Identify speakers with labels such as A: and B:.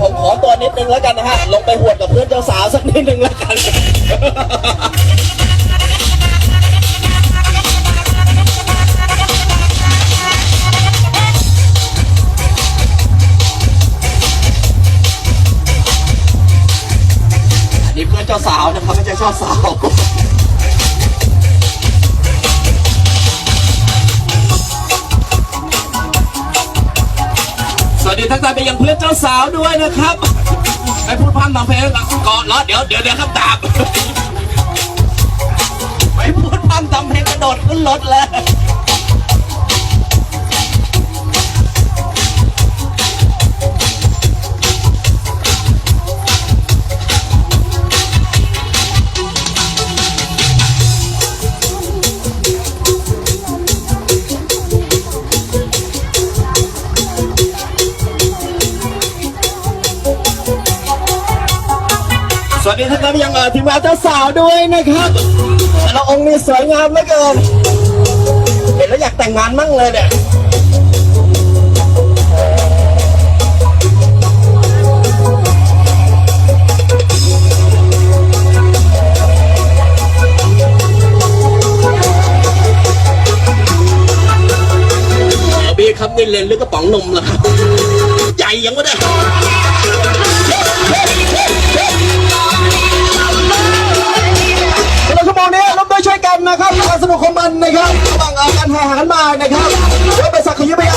A: ผมขอตัวนิดนึงแล้วกันนะฮะ ลงไปหวดกับเพื่อนเจ้าสาวสักนิดนึงแล้วกัน อันนี้เพื่อนเจ้าสาวนะครับไม่ใช่เจ้าสาว ดีทักทายไปยังเพื่อนเจ้าสาวด้วยนะครับไปพูดพร่ำทำเพลงก่อนแล้วเดี๋ยวเดี๋ยวเดี๋ยวครับดาบไปพูดพร่ำทำเพลงกระโดดขึ้นรถเลย วัสดีท่านผู้ยังเอ่อทีมงานเจ้าสาวด้วยนะครับแต่ละองค์นี่สวยงามเหลือเกินเห็นแล้วอยากแต่งงานมั่งเลยเนี่ยเออบีครับนี่เลนหรือกระป๋องนมล่ะครับ ใหญ่ยังวะเนี่ ของมันนะครับระหว่างการหาอาหันมานะครับแล้วไปสักขยิบ